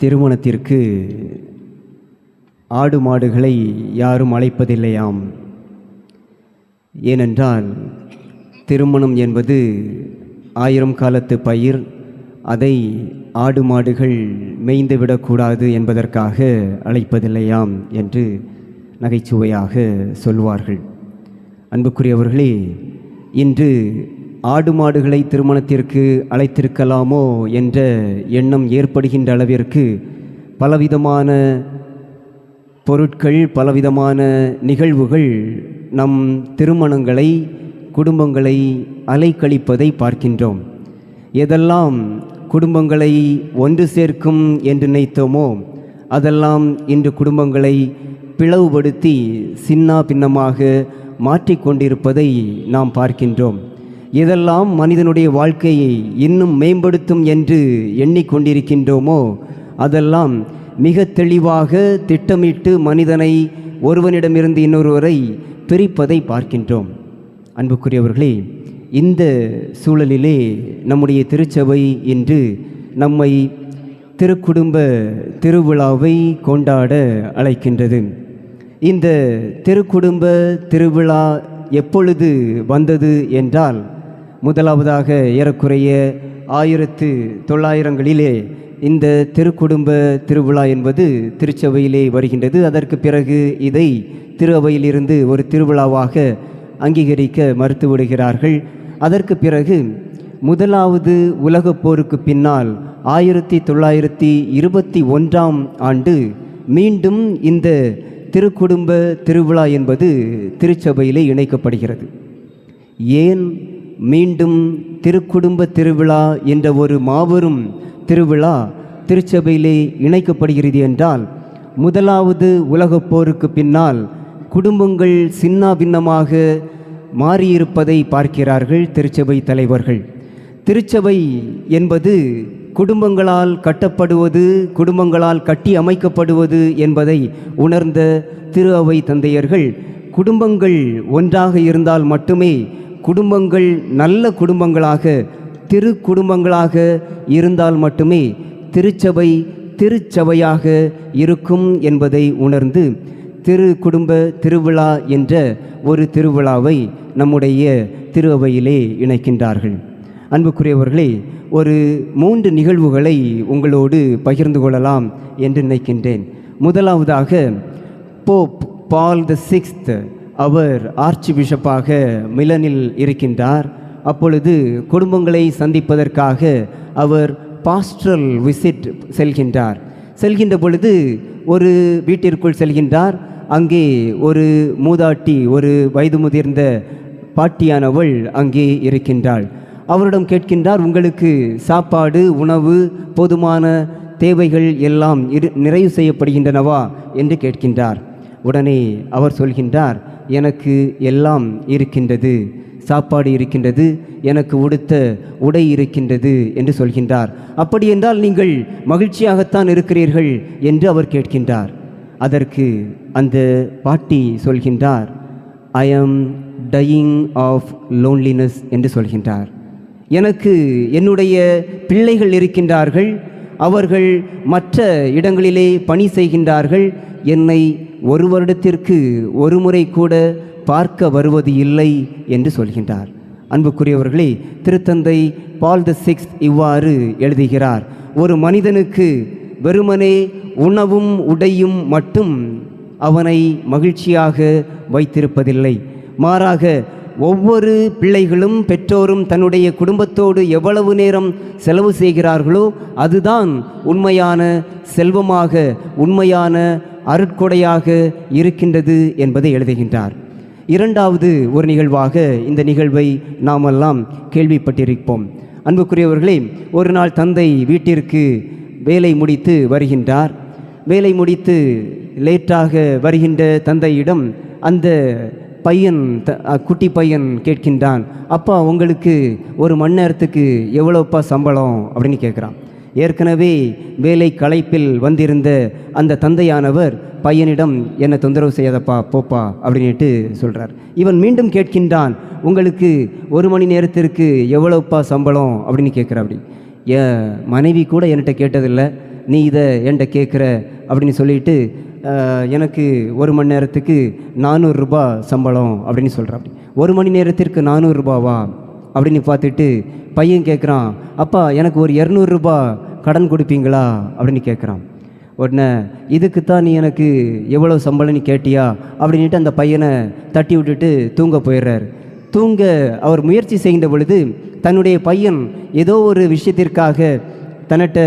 திருமணத்திற்கு ஆடு மாடுகளை யாரும் அழைப்பதில்லையாம். ஏனென்றால் திருமணம் என்பது ஆயிரம் காலத்து பயிர் அதை ஆடு மாடுகள் மேய்ந்துவிடக்கூடாது என்பதற்காக அழைப்பதில்லையாம் என்று நகைச்சுவையாக சொல்வார்கள். அன்புக்குரியவர்களே இன்று ஆடு மாடுகளை திருமணத்திற்கு அழைத்திருக்கலாமோ என்ற எண்ணம் ஏற்படுகின்ற அளவிற்கு பலவிதமான பொருட்கள் பலவிதமான நிகழ்வுகள் நம் திருமணங்களை குடும்பங்களை அலைக்கழிப்பதை பார்க்கின்றோம். எதெல்லாம் குடும்பங்களை ஒன்று சேர்க்கும் என்று நினைத்தோமோ அதெல்லாம் இன்று குடும்பங்களை பிளவுபடுத்தி சின்னா பின்னமாக மாற்றிக்கொண்டிருப்பதை நாம் பார்க்கின்றோம். எதெல்லாம் மனிதனுடைய வாழ்க்கையை இன்னும் மேம்படுத்தும் என்று எண்ணிக்கொண்டிருக்கின்றோமோ? அதெல்லாம் மிக தெளிவாக திட்டமிட்டு மனிதனை ஒருவனிடமிருந்து இன்னொருவரை பிரிப்பதை பார்க்கின்றோம். அன்புக்குரியவர்களே இந்த சூழலிலே நம்முடைய திருச்சபை இன்று நம்மை திருக்குடும்ப திருவிழாவை கொண்டாட அழைக்கின்றது. இந்த திருக்குடும்ப திருவிழா எப்பொழுது வந்தது என்றால் முதலாவதாக ஏறக்குறைய ஆயிரத்து தொள்ளாயிரங்களிலே இந்த திருக்குடும்ப திருவிழா என்பது திருச்சபையிலே வருகின்றது. அதற்கு பிறகு இதை திரு அவையிலிருந்து ஒரு திருவிழாவாக அங்கீகரிக்க மறுத்துவிடுகிறார்கள். அதற்கு பிறகு முதலாவது உலகப் போருக்கு பின்னால் ஆயிரத்தி தொள்ளாயிரத்தி இருபத்தி ஒன்றாம் ஆண்டு மீண்டும் இந்த திருக்குடும்ப திருவிழா என்பது திருச்சபையிலே இணைக்கப்படுகிறது. ஏன் மீண்டும் திருக்குடும்ப திருவிழா என்ற ஒரு மாபெரும் திருவிழா திருச்சபையிலே இணைக்கப்படுகிறது என்றால் முதலாவது உலகப் போருக்கு பின்னால் குடும்பங்கள் சின்ன பின்னமாக மாறியிருப்பதை பார்க்கிறார்கள் திருச்சபை தலைவர்கள். திருச்சபை என்பது குடும்பங்களால் கட்டப்படுவது குடும்பங்களால் கட்டி அமைக்கப்படுவது என்பதை உணர்ந்த திரு அவை தந்தையர்கள் குடும்பங்கள் ஒன்றாக இருந்தால் மட்டுமே குடும்பங்கள் நல்ல குடும்பங்களாக திரு குடும்பங்களாக இருந்தால் மட்டுமே திருச்சபை திருச்சபையாக இருக்கும் என்பதை உணர்ந்து திரு குடும்ப திருவிழா என்ற ஒரு திருவிழாவை நம்முடைய திருவையிலே இணைக்கின்றார்கள். அன்புக்குரியவர்களே ஒரு மூன்று நிகழ்வுகளை உங்களோடு பகிர்ந்து கொள்ளலாம் என்று நினைக்கின்றேன். முதலாவதாக போப் பால் த சிக்ஸ்த் அவர் ஆர்ச்சி பிஷப்பாக மிலனில் இருக்கின்றார். அப்பொழுது குடும்பங்களை சந்திப்பதற்காக அவர் பாஸ்ட்ரல் விசிட் செல்கின்றார். செல்கின்ற பொழுது ஒரு வீட்டிற்குள் செல்கின்றார். அங்கே ஒரு மூதாட்டி ஒரு வயது முதிர்ந்த பாட்டியானவள் அங்கே இருக்கின்றாள். அவரிடம் கேட்கின்றார் உங்களுக்கு சாப்பாடு உணவு போதுமான தேவைகள் எல்லாம் இரு நிறைவு செய்யப்படுகின்றனவா? என்று கேட்கின்றார். உடனே அவர் சொல்கின்றார் எனக்கு எல்லாம் இருக்கின்றது. சாப்பாடு இருக்கின்றது. எனக்கு உடுத்த உடை இருக்கின்றது என்று சொல்கின்றார். அப்படி என்றால் நீங்கள் மகிழ்ச்சியாகத்தான் இருக்கிறீர்கள் என்று அவர் கேட்கின்றார். அதற்கு அந்த பாட்டி சொல்கின்றார் I am dying of loneliness என்று சொல்கின்றார். எனக்கு என்னுடைய பிள்ளைகள் இருக்கின்றார்கள். அவர்கள் மற்ற இடங்களிலே பணி செய்கின்றார்கள். என்னை ஒரு வருடத்திற்கு ஒரு முறை கூட பார்க்க வருவது இல்லை என்று சொல்கின்றார். அன்புக்குரியவர்களே திருத்தந்தை பால் த சிக்ஸ் இவ்வாறு எழுதுகிறார். ஒரு மனிதனுக்கு வெறுமனே உணவும் உடையும் மட்டும் அவனை மகிழ்ச்சியாக வைத்திருப்பதில்லை. மாறாக ஒவ்வொரு பிள்ளைகளும் பெற்றோரும் தன்னுடைய குடும்பத்தோடு எவ்வளவு நேரம் செலவு செய்கிறார்களோ அதுதான் உண்மையான செல்வமாக உண்மையான அருட்கொடையாக இருக்கின்றது என்பதை எழுதுகின்றார். இரண்டாவது ஒரு நிகழ்வாக இந்த நிகழ்வை நாமெல்லாம் கேள்விப்பட்டிருப்போம். அன்புக்குரியவர்களே ஒரு நாள் தந்தை வீட்டிற்கு வேலை முடித்து வருகின்றார். வேலை முடித்து லேட்டாக வருகின்ற தந்தையிடம் அந்த பையன் த குட்டி பையன் கேட்கின்றான் அப்பா உங்களுக்கு ஒரு மணி நேரத்துக்கு எவ்வளோப்பா சம்பளம்? அப்படின்னு கேட்குறான். ஏற்கனவே வேலை களைப்பில் வந்திருந்த அந்த தந்தையானவர் பையனிடம் என்னை தொந்தரவு செய்யாதப்பா போப்பா அப்படின்ட்டு சொல்கிறார் இவன் மீண்டும் கேட்கின்றான் உங்களுக்கு ஒரு மணி நேரத்திற்கு எவ்வளோப்பா சம்பளம்? அப்படின்னு கேட்குற அப்படி என் மனைவி கூட என்கிட்ட கேட்டதில்லை நீ இதை என்கிட்ட கேட்குற அப்படின்னு சொல்லிட்டு எனக்கு ஒரு மணி நேரத்துக்கு நானூறுரூபா சம்பளம் அப்படின்னு சொல்கிறான் ஒரு மணி நேரத்திற்கு நானூறுரூபாவா அப்படின்னு பார்த்துட்டு பையன் கேட்குறான் அப்பா எனக்கு ஒரு இரநூறுபா கடன் கொடுப்பீங்களா? அப்படின்னு கேட்குறான் உடனே இதுக்கு தான் நீ எனக்கு எவ்வளோ சம்பளம்னு கேட்டியா? அப்படின்ட்டு அந்த பையனை தட்டி விட்டுட்டு தூங்க போயிடுறார். தூங்க அவர் முயற்சி செய்கின்ற பொழுது தன்னுடைய பையன் ஏதோ ஒரு விஷயத்திற்காக தன்னிட்ட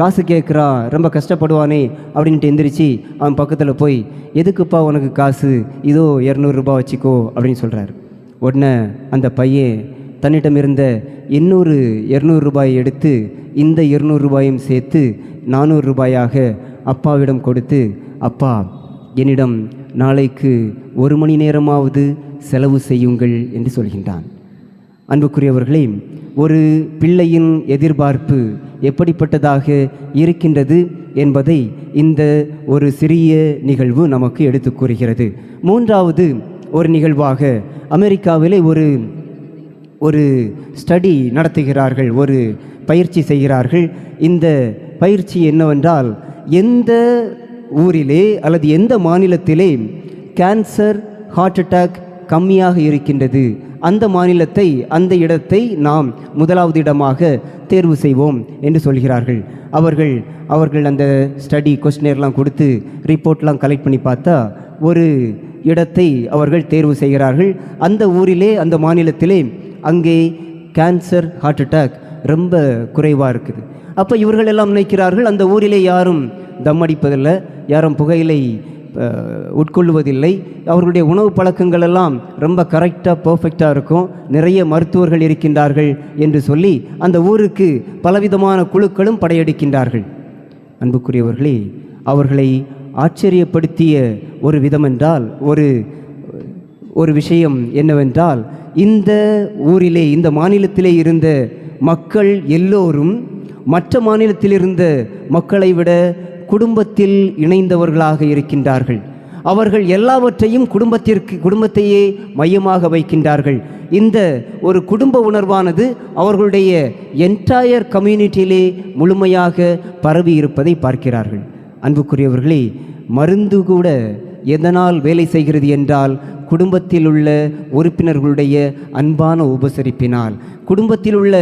காசு கேட்குறா ரொம்ப கஷ்டப்படுவானே அப்படின்ட்டு எந்திரிச்சு அவன் பக்கத்தில் போய் எதுக்குப்பா உனக்கு காசு? இதோ இரநூறுபா வச்சுக்கோ அப்படின்னு சொல்கிறார் உடனே அந்த பையன் தன்னிடம் இருந்த இன்னொரு இரநூறு ரூபாயை எடுத்து இந்த இருநூறு ரூபாயும் சேர்த்து நானூறு ரூபாயாக அப்பாவிடம் கொடுத்து அப்பா என்னிடம் நாளைக்கு ஒரு மணி நேரமாவது செலவு செய்யுங்கள் என்று சொல்கின்றான். அன்புக்குரியவர்களே ஒரு பிள்ளையின் எதிர்பார்ப்பு எப்படிப்பட்டதாக இருக்கின்றது என்பதை இந்த ஒரு சிறிய நிகழ்வு நமக்கு எடுத்து கூறுகிறது. மூன்றாவது ஒரு நிகழ்வாக அமெரிக்காவிலே ஒரு ஒரு ஸ்டடி நடத்துகிறார்கள் ஒரு பயிற்சி செய்கிறார்கள். இந்த பயிற்சி என்னவென்றால் எந்த ஊரிலே அல்லது எந்த மாநிலத்திலே கேன்சர் ஹார்ட் அட்டாக் கம்மியாக இருக்கின்றது அந்த மாநிலத்தை அந்த இடத்தை நாம் முதலாவது இடமாக தேர்வு செய்வோம் என்று சொல்கிறார்கள். அவர்கள் அவர்கள் அந்த ஸ்டடி கொஸ்டினர்லாம் கொடுத்து ரிப்போர்ட்லாம் கலெக்ட் பண்ணி பார்த்தா ஒரு இடத்தை அவர்கள் தேர்வு செய்கிறார்கள். அந்த ஊரிலே அந்த மாநிலத்திலே அங்கே கேன்சர் ஹார்ட் அட்டாக் ரொம்ப குறைவாக இருக்குது. அப்போ இவர்கள் எல்லாம் நினைக்கிறார்கள் அந்த ஊரிலே யாரும் தம் அடிப்பதில்லை யாரும் புகையிலை உட்கொள்வதில்லை. அவர்களுடைய உணவு பழக்கங்கள் எல்லாம் ரொம்ப கரெக்டாக பர்ஃபெக்டாக இருக்கும். நிறைய மருத்துவர்கள் இருக்கின்றார்கள் என்று சொல்லி அந்த ஊருக்கு பலவிதமான குழுக்களும் படையெடுக்கின்றார்கள். அன்புக்குரியவர்களே அவர்களை ஆச்சரியப்படுத்திய ஒரு விதமென்றால் ஒரு ஒரு விஷயம் என்னவென்றால் இந்த ஊரிலே இந்த மாநிலத்திலே இருந்த மக்கள் எல்லோரும் மற்ற மாநிலத்தில் இருந்த மக்களை விட குடும்பத்தில் இணைந்தவர்களாக இருக்கின்றார்கள். அவர்கள் எல்லாவற்றையும் குடும்பத்திற்கு குடும்பத்தையே மையமாக வைக்கின்றார்கள். இந்த ஒரு குடும்ப உணர்வானது அவர்களுடைய என்டையர் கம்யூனிட்டியிலே முழுமையாக பரவி இருப்பதை பார்க்கிறார்கள். அன்புக்குரியவர்களே மருந்து கூட எதனால் வேலை செய்கிறது என்றால் குடும்பத்தில் உள்ள உறுப்பினர்களுடைய அன்பான உபசரிப்பினால் குடும்பத்தில் உள்ள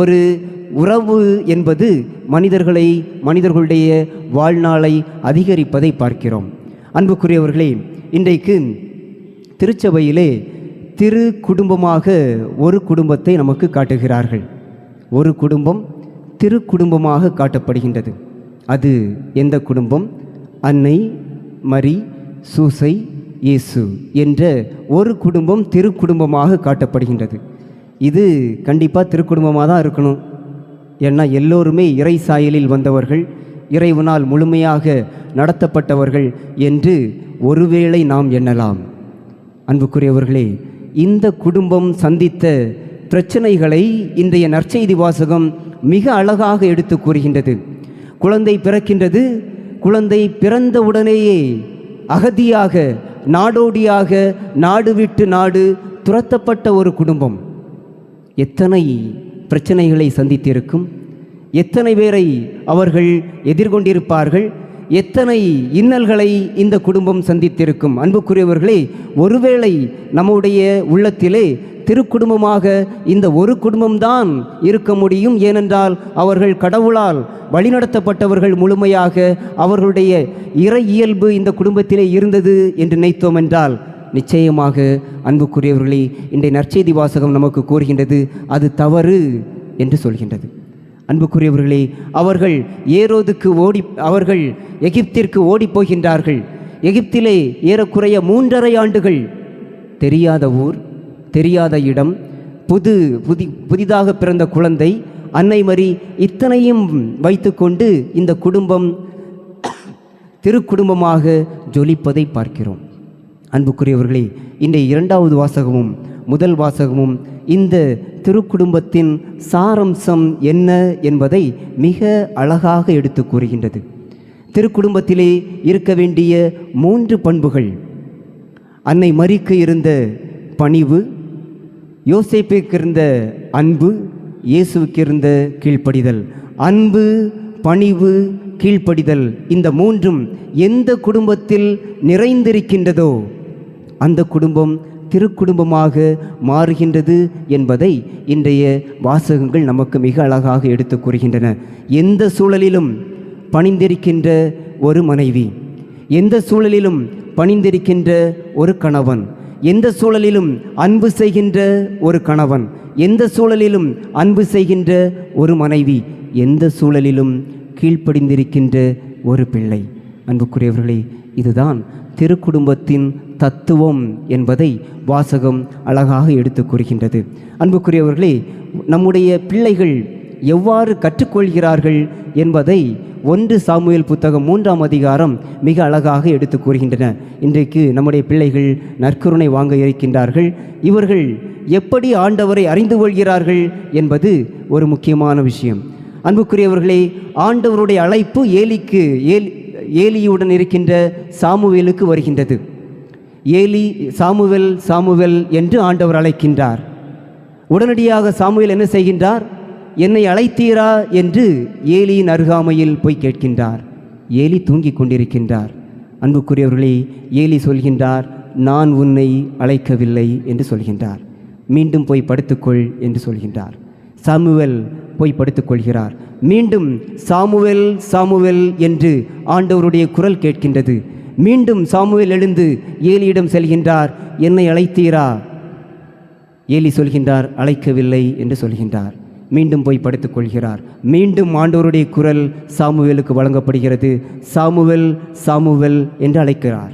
ஒரு உறவு என்பது மனிதர்களை மனிதர்களுடைய வாழ்நாளை அதிகரிப்பதை பார்க்கிறோம். அன்புக்குரியவர்களே இன்றைக்கு திருச்சபையிலே திரு குடும்பமாக ஒரு குடும்பத்தை நமக்கு காட்டுகிறார்கள். ஒரு குடும்பம் திரு குடும்பமாக காட்டப்படுகின்றது. அது எந்த குடும்பம்? அன்னை மரி சூசை இயேசு என்ற ஒரு குடும்பம் திரு குடும்பமாக காட்டப்படுகின்றது. இது கண்டிப்பாக திருக்குடும்பமாக தான் இருக்கணும். ஏன்னா எல்லோருமே இறை சாயலில் வந்தவர்கள் இறைவனால் முழுமையாக நடத்தப்பட்டவர்கள் என்று ஒருவேளை நாம் எண்ணலாம். அன்புக்குரியவர்களே இந்த குடும்பம் சந்தித்த பிரச்சனைகளை இன்றைய நற்செய்தி வாசகம் மிக அழகாக எடுத்து கூறுகின்றது. குழந்தை பிறக்கின்றது குழந்தை பிறந்தவுடனேயே அகதியாக நாடோடியாக நாடு விட்டு நாடு துரத்தப்பட்ட ஒரு குடும்பம். எத்தனை பிரச்சனைகளை சந்தித்திருக்கும். எத்தனை பேரை அவர்கள் எதிர்கொண்டிருப்பார்கள். எத்தனை இன்னல்களை இந்த குடும்பம் சந்தித்திருக்கும். அன்புக்குரியவர்களே ஒருவேளை நம்முடைய உள்ளத்திலே திருக்குடும்பமாக இந்த ஒரு குடும்பம்தான் இருக்க முடியும். ஏனென்றால் அவர்கள் கடவுளால் வழிநடத்தப்பட்டவர்கள் முழுமையாக அவர்களுடைய இறை இயல்பு இந்த குடும்பத்திலே இருந்தது என்று நினைத்தோம் என்றால் நிச்சயமாக அன்புக்குரியவர்களே இன்றைய நற்செய்தி வாசகம் நமக்கு கூறுகின்றது அது தவறு என்று சொல்கின்றது. அன்புக்குரியவர்களே அவர்கள் ஏரோதுக்கு ஓடி அவர்கள் எகிப்திற்கு ஓடிப்போகின்றார்கள் எகிப்திலே ஏறக்குறைய மூன்றரை ஆண்டுகள். தெரியாத ஊர் தெரியாத இடம் புது புதி புதிதாக பிறந்த குழந்தை அன்னை மறி இத்தனையும் வைத்துக்கொண்டு இந்த குடும்பம் திருக்குடும்பமாக ஜொலிப்பதை பார்க்கிறோம். அன்புக்குரியவர்களே இன்றைய இரண்டாவது வாசகமும் முதல் வாசகமும் இந்த திருக்குடும்பத்தின் சாரம்சம் என்ன என்பதை மிக அழகாக எடுத்து கூறுகின்றது. திருக்குடும்பத்திலே இருக்க வேண்டிய மூன்று பண்புகள். அன்னை மரிக்கு இருந்த பணிவு யோசேப்புக்கு இருந்த அன்பு இயேசுவுக்கு இருந்த கீழ்ப்படிதல். அன்பு பணிவு கீழ்ப்படிதல் இந்த மூன்றும் எந்த குடும்பத்தில் நிறைந்திருக்கின்றதோ அந்த குடும்பம் திருக்குடும்பமாக மாறுகின்றது என்பதை இன்றைய வாசகங்கள் நமக்கு மிக அழகாக எடுத்து கூறுகின்றன. எந்த சூழலிலும் பணிந்திருக்கின்ற ஒரு மனைவி எந்த சூழலிலும் பணிந்திருக்கின்ற ஒரு கணவன் எந்த சூழலிலும் அன்பு செய்கின்ற ஒரு கணவன் எந்த சூழலிலும் அன்பு செய்கின்ற ஒரு மனைவி எந்த சூழலிலும் கீழ்ப்படிந்திருக்கின்ற ஒரு பிள்ளை. அன்புக்குரியவர்களே இதுதான் திருக்குடும்பத்தின் தத்துவம் என்பதை வாசகம் அழகாக எடுத்து கூறுகின்றது. அன்புக்குரியவர்களே நம்முடைய பிள்ளைகள் எவ்வாறு கற்றுக்கொள்கிறார்கள் என்பதை ஒன்று சாமுவேல் புத்தகம் மூன்றாம் அதிகாரம் மிக அழகாக எடுத்து கூறுகின்றன. இன்றைக்கு நம்முடைய பிள்ளைகள் நற்கருணை வாங்க இருக்கின்றார்கள். இவர்கள் எப்படி ஆண்டவரை அறிந்து கொள்கிறார்கள் என்பது ஒரு முக்கியமான விஷயம். அன்புக்குரியவர்களே ஆண்டவருடைய அழைப்பு ஏலிக்கு ஏலி ஏலியுடன் இருக்கின்ற சாமுவேலுக்கு வருகின்றது. ஏலி சாமுவேல் சாமுவேல் என்று ஆண்டவர் அழைக்கின்றார். உடனடியாக சாமுவேல் என்ன செய்கின்றார்? என்னை அழைத்தீரா? என்று ஏலியின் அருகாமையில் போய் கேட்கின்றார். ஏலி தூங்கிக் கொண்டிருக்கின்றார். அன்புக்குரியவர்களே ஏலி சொல்கின்றார் நான் உன்னை அழைக்கவில்லை என்று சொல்கின்றார். மீண்டும் போய் படுத்துக்கொள் என்று சொல்கின்றார். சாமுவேல் போய் படுத்துக்கொள்கிறார். மீண்டும் சாமுவேல் சாமுவேல் என்று ஆண்டவருடைய குரல் கேட்கின்றது. மீண்டும் சாமுவேல் எழுந்து ஏலியிடம் செல்கின்றார் என்னை அழைத்தீரா? ஏலி சொல்கின்றார் அழைக்கவில்லை என்று சொல்கின்றார். மீண்டும் போய் படுத்துக் கொள்கிறார். மீண்டும் ஆண்டவருடைய குரல் சாமுவேலுக்கு வழங்கப்படுகிறது. சாமுவேல் சாமுவேல் என்று அழைக்கிறார்.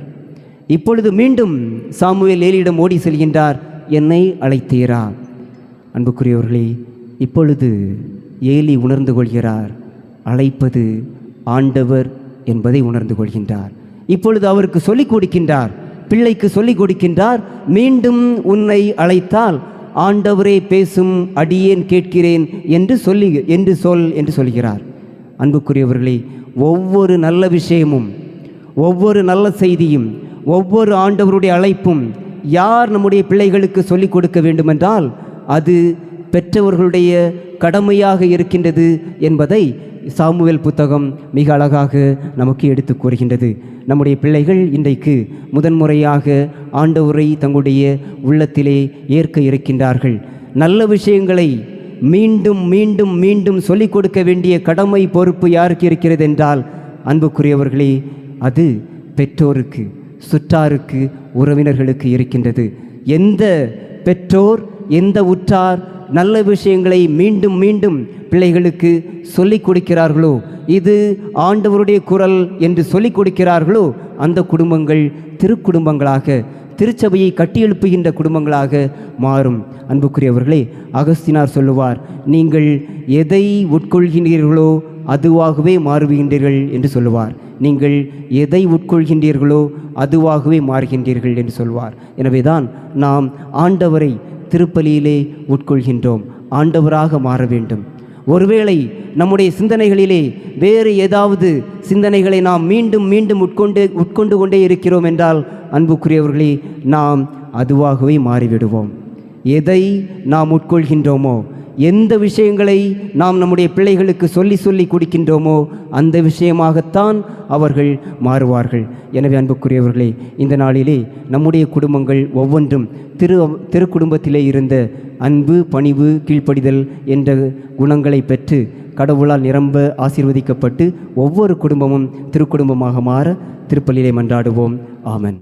இப்பொழுது மீண்டும் சாமுவேல் ஏலியிடம் ஓடி செல்கின்றார் என்னை அழைத்தீரா? அன்புக்குரியவர்களே இப்பொழுது ஏலி உணர்ந்து கொள்கிறார் அழைப்பது ஆண்டவர் என்பதை உணர்ந்து கொள்கின்றார். இப்பொழுது அவருக்கு சொல்லிக் கொடுக்கின்றார். பிள்ளைக்கு சொல்லிக் கொடுக்கின்றார் மீண்டும் உன்னை அழைத்தால் ஆண்டவரே பேசும் அடியேன் கேட்கிறேன் என்று சொல்லி என்று சொல் என்று சொல்கிறார். அன்புக்குரியவர்களே ஒவ்வொரு நல்ல விஷயமும் ஒவ்வொரு நல்ல செய்தியும் ஒவ்வொரு ஆண்டவருடைய அழைப்பும் யார் நம்முடைய பிள்ளைகளுக்கு சொல்லிக் கொடுக்க வேண்டுமென்றால் அது பெற்றவர்களுடைய கடமையாக இருக்கின்றது என்பதை சாமுவேல் புத்தகம் மிக அழகாக நமக்கு எடுத்து கூறுகின்றது. நம்முடைய பிள்ளைகள் இன்றைக்கு முதன்முறையாக ஆண்டவரை தங்களுடைய உள்ளத்திலே ஏற்க இருக்கின்றார்கள். நல்ல விஷயங்களை மீண்டும் மீண்டும் மீண்டும் சொல்லிக் கொடுக்க வேண்டிய கடமை பொறுப்பு யாருக்கு இருக்கிறது என்றால் அன்புக்குரியவர்களே அது பெற்றோருக்கு சுற்றாருக்கு உறவினர்களுக்கு இருக்கின்றது. எந்த பெற்றோர் எந்த உற்றார் நல்ல விஷயங்களை மீண்டும் மீண்டும் பிள்ளைகளுக்கு சொல்லிக் கொடுக்கிறார்களோ? இது ஆண்டவருடைய குரல் என்று சொல்லிக் கொடுக்கிறார்களோ? அந்த குடும்பங்கள் திருக்குடும்பங்களாக திருச்சபையை கட்டியெழுப்புகின்ற குடும்பங்களாக மாறும். அன்புக்குரியவர்களே அகஸ்தினார் சொல்லுவார் நீங்கள் எதை உட்கொள்கின்றீர்களோ அதுவாகவே மாறுகின்றீர்கள் என்று சொல்லுவார். நீங்கள் எதை உட்கொள்கின்றீர்களோ அதுவாகவே மாறுகின்றீர்கள் என்று சொல்வார் எனவேதான் நாம் ஆண்டவரை திருப்பலியிலே உட்கொள்கின்றோம். ஆண்டவராக மாற வேண்டும். ஒருவேளை நம்முடைய சிந்தனைகளிலே வேறு ஏதாவது சிந்தனைகளை நாம் மீண்டும் மீண்டும் உட்கொண்டு உட்கொண்டு கொண்டே இருக்கிறோம் என்றால் அன்புக்குரியவர்களே நாம் அதுவாகவே மாறிவிடுவோம். எதை நாம் உட்கொள்கின்றோமோ எந்த விஷயங்களை நாம் நம்முடைய பிள்ளைகளுக்கு சொல்லி சொல்லி கொடுக்கின்றோமோ அந்த விஷயமாகத்தான் அவர்கள் மாறுவார்கள். எனவே அன்புக்குரியவர்களே இந்த நாளிலே நம்முடைய குடும்பங்கள் ஒவ்வொன்றும் திரு திருக்குடும்பத்திலே இருந்த அன்பு பணிவு கீழ்ப்படிதல் என்ற குணங்களை பெற்று கடவுளால் நிரம்ப ஆசீர்வதிக்கப்பட்டு ஒவ்வொரு குடும்பமும் திருக்குடும்பமாக மாற திருப்பலியிலே மன்றாடுவோம். ஆமன்.